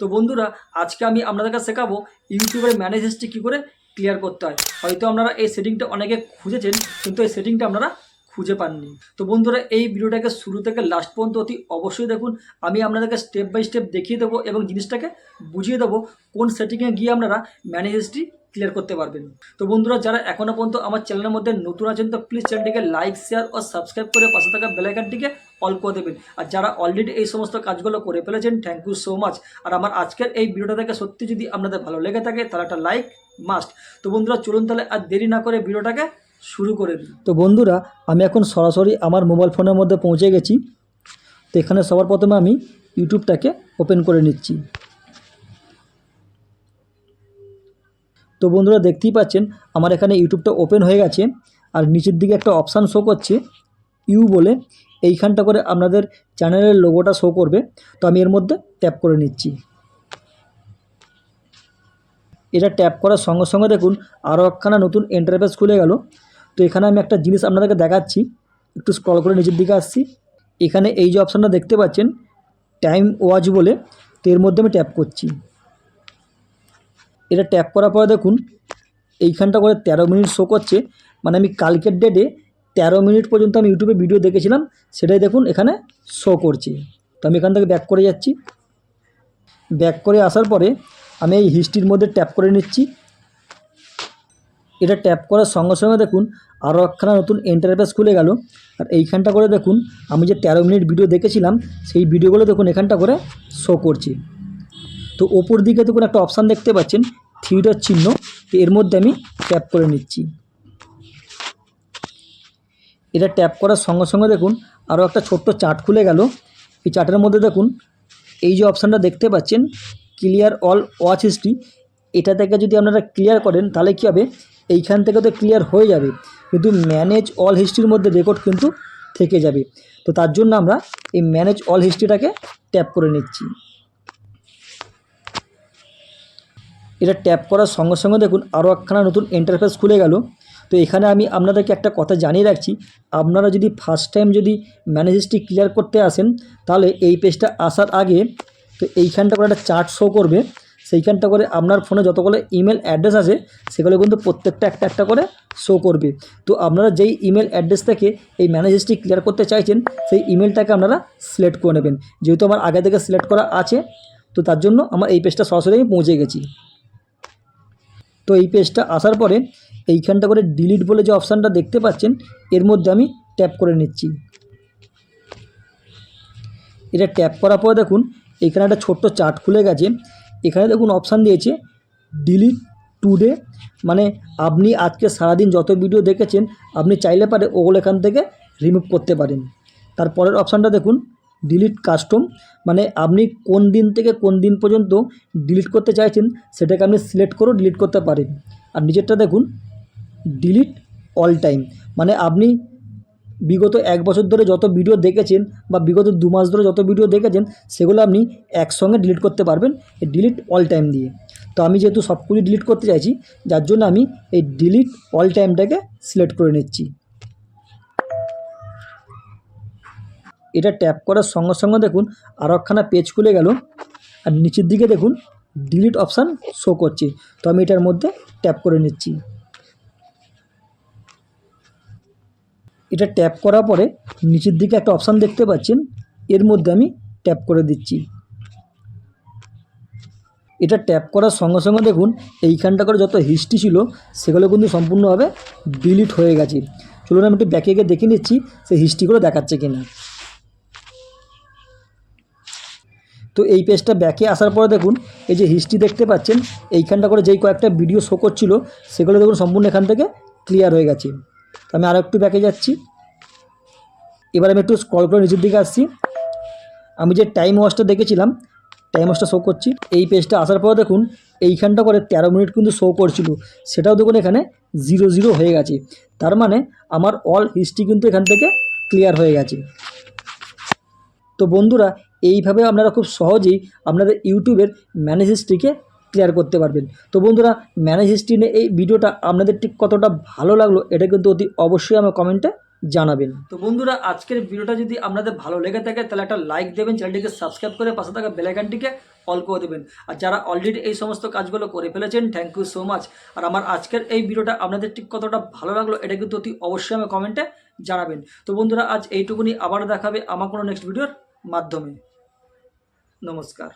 তো বন্ধুরা, আজকে আমি আপনাদের কাছে শেখাবো ইউটিউবের ম্যানেজ হিস্ট্রি কী করে ক্লিয়ার করতে হয়। হয়তো আপনারা এই সেটিংটা অনেকে খুঁজেছেন, কিন্তু এই সেটিংটা আপনারা খুঁজে পাননি। তো বন্ধুরা, এই ভিডিওটাকে শুরু থেকে লাস্ট পর্যন্ত অতি অবশ্যই দেখুন। আমি আপনাদেরকে স্টেপ বাই স্টেপ দেখিয়ে দেবো এবং জিনিসটাকে বুঝিয়ে দেবো কোন সেটিংয়ে গিয়ে আপনারা ম্যানেজ হিস্ট্রি ক্লিয়ার করতে পারবেন। তো বন্ধুরা, যারা এখনও পর্যন্ত আমার চ্যানেলের মধ্যে নতুন আছেন, তো প্লিজ চ্যানেলটিকে লাইক শেয়ার ও সাবস্ক্রাইব করে পাশে থাকা বেলাইকানটিকে অল করে দেবেন। আর যারা অলরেডি এই সমস্ত কাজগুলো করে ফেলেছেন থ্যাংক ইউ সো মাচ আর আমার আজকের এই ভিডিওটা দেখে সত্যি যদি আপনাদের ভালো লেগে থাকে, তাহলে একটা লাইক মাস্ট তো বন্ধুরা, চলুন তাহলে আর দেরি না করে ভিডিওটাকে শুরু করে তো বন্ধুরা, আমি এখন সরাসরি আমার মোবাইল ফোনের মধ্যে পৌঁছে গেছি। তো এখানে সবার প্রথমে আমি ইউটিউবটাকে ওপেন করে নিচ্ছি। তো বন্ধুরা, দেখতেই পাচ্ছেন, আমার এখানে ইউটিউবটা ওপেন হয়ে গেছে। আর নিচের দিকে একটা অপশান শো করছে, ইউ বলে। এইখানটা করে আপনাদের চ্যানেলের লোগোটা শো করবে। তো আমি এর মধ্যে ট্যাপ করে নিচ্ছি। এটা ট্যাপ করার সঙ্গে সঙ্গে দেখুন আরও একখানা নতুন এন্টারফেস খুলে গেল। তো এখানে আমি একটা জিনিস আপনাদেরকে দেখাচ্ছি, একটু স্ক্রল করে নিচের দিকে আসছি। এখানে এই যে অপশানটা দেখতে পাচ্ছেন টাইম ওয়াচ বলে, তো এর মধ্যে আমি ট্যাপ করছি। এটা ট্যাপ করার পরে দেখুন, এইখানটা করে তেরো মিনিট শো করছে। মানে আমি কালকের ডেটে তেরো মিনিট পর্যন্ত আমি ইউটিউবে ভিডিও দেখেছিলাম, সেটাই দেখুন এখানে শো করছে। তো আমি এখান থেকে ব্যাক করে যাচ্ছি। ব্যাক করে আসার পরে আমি এই হিস্ট্রির মধ্যে ট্যাপ করে নিচ্ছি। এটা ট্যাপ করার সঙ্গে সঙ্গে দেখুন আরও একখানা নতুন ইন্টারফেস খুলে গেল। আর এইখানটা করে দেখুন, আমি যে তেরো মিনিট ভিডিও দেখেছিলাম, সেই ভিডিওগুলো দেখুন এখানটা করে শো করছি। তো ওপর দিকে দেখুন একটা অপশান দেখতে পাচ্ছেন থ্রিটার চিহ্ন এর মধ্যে আমি ট্যাপ করে নিচ্ছি। এটা ট্যাপ করার সঙ্গে সঙ্গে দেখুন আরও একটা ছোট্ট চার্ট খুলে গেল। এই চার্টের মধ্যে দেখুন, এই যে অপশানটা দেখতে পাচ্ছেন ক্লিয়ার অল ওয়াচ হিস্ট্রি এটা থেকে যদি আপনারা ক্লিয়ার করেন, তাহলে কী হবে? এইখান থেকে তো ক্লিয়ার হয়ে যাবে। কিন্তু ম্যানেজ অল হিস্ট্রির মধ্যে রেকর্ড কিন্তু থেকে যাবে। তো তার জন্য আমরা এই ম্যানেজ অল হিস্ট্রিটাকে ট্যাপ করে নিচ্ছি। এটা ট্যাপ করার সঙ্গে সঙ্গে দেখুন আরও একখানা নতুন ইন্টারফেস খুলে গেল। তো এখানে আমি আপনাদেরকে একটা কথা জানিয়ে রাখছি, আপনারা যদি ফার্স্ট টাইম যদি ম্যানেজ হিস্ট্রি ক্লিয়ার করতে আসেন, তাহলে এই পেজটা আসার আগে তো এইখানটা করে একটা চার্ট শো করবে। সেইখানটা করে আপনার ফোনে যতগুলো ইমেল অ্যাড্রেস আছে, সেগুলো কিন্তু প্রত্যেকটা একটা একটা করে শো করবে। তো আপনারা যেই ইমেল অ্যাড্রেস থেকে এই ম্যানেজেসটি ক্লিয়ার করতে চাইছেন, সেই ইমেলটাকে আপনারা সিলেক্ট করে নেবেন। যেহেতু আমার আগে থেকে সিলেক্ট করা আছে, তো তার জন্য আমার এই পেজটা সরাসরি আমি পৌঁছে গেছি। তো এই পেজটা আসার পরে এইখানটা করে ডিলিট বলে যে অপশানটা দেখতে পাচ্ছেন, এর মধ্যে আমি ট্যাপ করে নিচ্ছি। এটা ট্যাপ করার পরে দেখুন, এখানে একটা ছোট্ট চার্ট খুলে গেছে। এখানে দেখুন অপশান দিয়েছে ডিলিট টুডে মানে আপনি আজকে সারাদিন যত ভিডিও দেখেছেন, আপনি চাইলে পারে ওগুলো এখান থেকে রিমুভ করতে পারেন। তারপরের অপশানটা দেখুন ডিলিট কাস্টম মানে আপনি কোন দিন থেকে কোন দিন পর্যন্ত ডিলিট করতে চাইছেন, সেটাকে আপনি সিলেক্ট করেও ডিলিট করতে পারেন। আর নিজেরটা দেখুন ডিলিট অল টাইম মানে আপনি বিগত এক বছর ধরে যত ভিডিও দেখেছেন বা বিগত দু মাস ধরে যত ভিডিও দেখেছেন, সেগুলো আপনি একসঙ্গে ডিলিট করতে পারবেন এই ডিলিট অল টাইম দিয়ে। তো আমি যেহেতু সবগুলি ডিলিট করতে চাইছি, যার জন্য আমি এই ডিলিট অল টাইমটাকে সিলেক্ট করে নিচ্ছি। এটা ট্যাপ করার সঙ্গে সঙ্গে দেখুন আরও একখানা পেজ খুলে গেল। আর নিচের দিকে দেখুন ডিলিট অপশান শো করছে। তো আমি এটার মধ্যে ট্যাপ করে নিচ্ছি। এটা ট্যাপ করার পরে নিচের দিকে একটা অপশান দেখতে পাচ্ছেন। এর মধ্যে আমি ট্যাপ করে দিচ্ছি। এটা ট্যাপ করার সঙ্গে সঙ্গে দেখুন, এইখানটা করে যত হিস্ট্রি ছিল, সেগুলো কিন্তু সম্পূর্ণভাবে ডিলিট হয়ে গেছে। চলুন আমি একটু ব্যাকে গিয়ে দেখে নিচ্ছি সেই হিস্ট্রিগুলো দেখাচ্ছে কিনা। তো এই পেজটা ব্যাকে আসার পরে দেখুন, এই যে হিস্ট্রি দেখতে পাচ্ছেন, এইখানটা করে যেই কয়েকটা ভিডিও শো করছিল, সেগুলো দেখুন সম্পূর্ণ এখান থেকে ক্লিয়ার হয়ে গেছে। তো আমি আরও একটু ব্যাকে যাচ্ছি। এবার আমি একটু স্ক্রল করে নিচের দিকে আসছি। আমি যে টাইম ওয়াচটা দেখেছিলাম টাইম ওয়াচটা শো করছি, এই পেজটা আসার পর দেখুন, এইখানটা করে তেরো মিনিট কিন্তু শো করছিল। সেটাও দেখুন এখানে জিরো জিরো হয়ে গেছে। তার মানে আমার অল হিস্ট্রি কিন্তু এখান থেকে ক্লিয়ার হয়ে গেছে। তো বন্ধুরা, এইভাবে আপনারা খুব সহজেই আপনাদের ইউটিউবের ম্যানেজ হিস্ট্রিকে ক্লিয়ার করতে পারবেন। তো বন্ধুরা ম্যানেজ হিস্ট্রি নিয়ে এই ভিডিওটা আপনাদের ঠিক কতটা ভালো লাগল, এটা কিন্তু অতি অবশ্যই আমার কমেন্টে জানাবেন। তো বন্ধুরা, আজকের ভিডিওটা যদি আপনাদের ভালো লেগে থাকে, তাহলে একটা লাইক দেবেন, চ্যানেলটিকে সাবস্ক্রাইব করে পাশে থাকা বেলাইকানটিকে অল করে দেবেন। আর যারা অলরেডি এই সমস্ত কাজগুলো করে ফেলেছেন থ্যাংক ইউ সো মাচ আর আমার আজকের এই ভিডিওটা আপনাদের ঠিক কতটা ভালো লাগল, এটা কিন্তু অতি অবশ্যই আমি কমেন্টে জানাবেন। তো বন্ধুরা, আজ এইটুকুনি, আবার দেখাবে আমার কোনো নেক্সট ভিডিওর মাধ্যমে। নমস্কার।